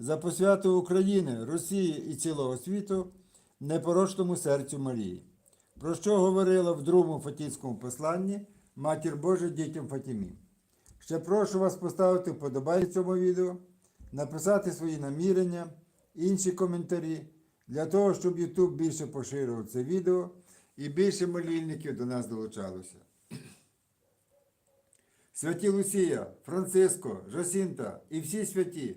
за посвяту України, Росії і цілого світу непорочному серцю Марії, про що говорила в другому Фатійському посланні Матір Божа дітям Фатімі. Ще прошу вас поставити вподобайку цьому відео, написати свої намірення, інші коментарі, для того, щоб YouTube більше поширював це відео і більше молільників до нас долучалося. Святі Лусія, Франциско, Жосінта і всі святі,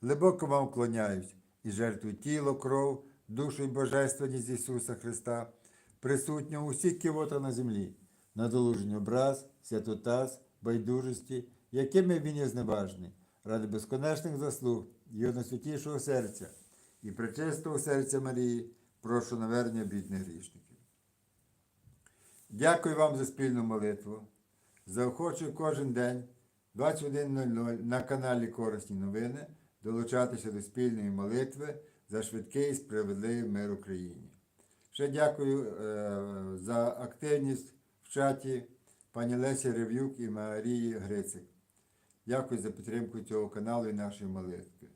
глибоко вам вклоняюсь і жертвую тіло, кров, душу і божественність Ісуса Христа, присутнього у всіх кивотах на землі, надолужень образ, святотаз, байдужості, якими він є зневажний, ради безконечних заслуг Його найсвятішого серця і пречистого серця Марії, прошу навернення бідних грішників. Дякую вам за спільну молитву. Заохочую кожен день 21.00 на каналі Корисні новини долучатися до спільної молитви за швидкий і справедливий мир Україні. Ще дякую е, за активність в чаті пані Лесі Рев'юк і Марії Грицик. Дякую за підтримку цього каналу і нашої молитви.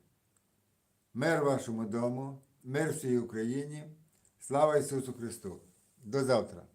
Мир вашому дому, мир всій Україні. Слава Ісусу Христу! До завтра!